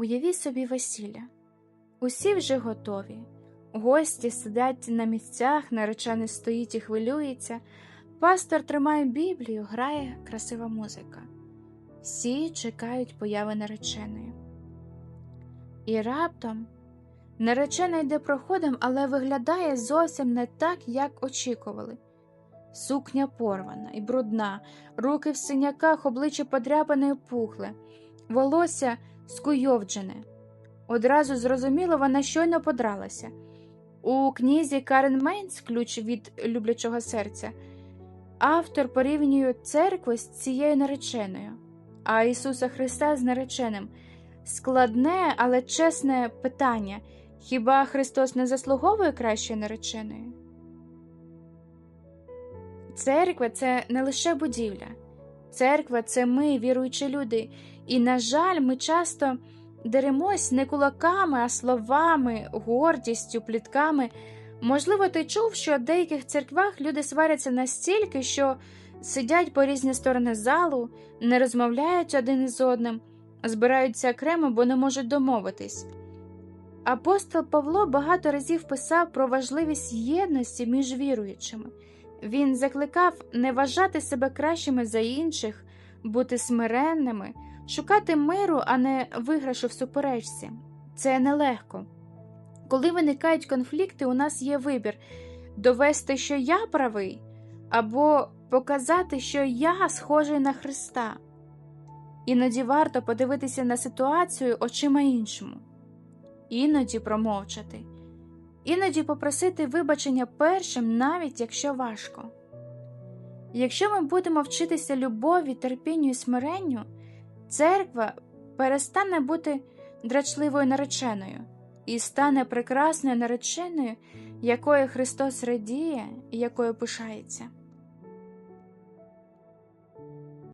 Уявіть собі весілля. Усі вже готові. Гості сидять на місцях, наречений стоїть і хвилюється. Пастор тримає Біблію, грає красива музика. Всі чекають появи нареченої. І раптом наречена йде проходом, але виглядає зовсім не так, як очікували. Сукня порвана і брудна, руки в синяках, обличчя подряпане і пухле, волосся скуйовджене. Одразу зрозуміло, вона щойно подралася. У книзі Карен Мейнс ключ від люблячого серця. Автор порівнює церкву з цією нареченою, а Ісуса Христа з нареченим. Складне, але чесне питання хіба Христос не заслуговує кращої нареченої? Церква це не лише будівля, церква це ми, віруючі люди, і, на жаль, ми часто деремось не кулаками, а словами, гордістю, плітками. Можливо, ти чув, що в деяких церквах люди сваряться настільки, що сидять по різні сторони залу, не розмовляють один із одним, збираються окремо, бо не можуть домовитись. Апостол Павло багато разів писав про важливість єдності між віруючими. Він закликав не вважати себе кращими за інших, бути смиренними, шукати миру, а не виграшу в суперечці. Це нелегко. Коли виникають конфлікти, у нас є вибір довести, що я правий, або показати, що я схожий на Христа. Іноді варто подивитися на ситуацію очима іншому, іноді промовчати, іноді попросити вибачення першим, навіть якщо важко. Якщо ми будемо вчитися любові, терпінню і смиренню, церква перестане бути драчливою нареченою і стане прекрасною нареченою, якою Христос радіє і якою пишається.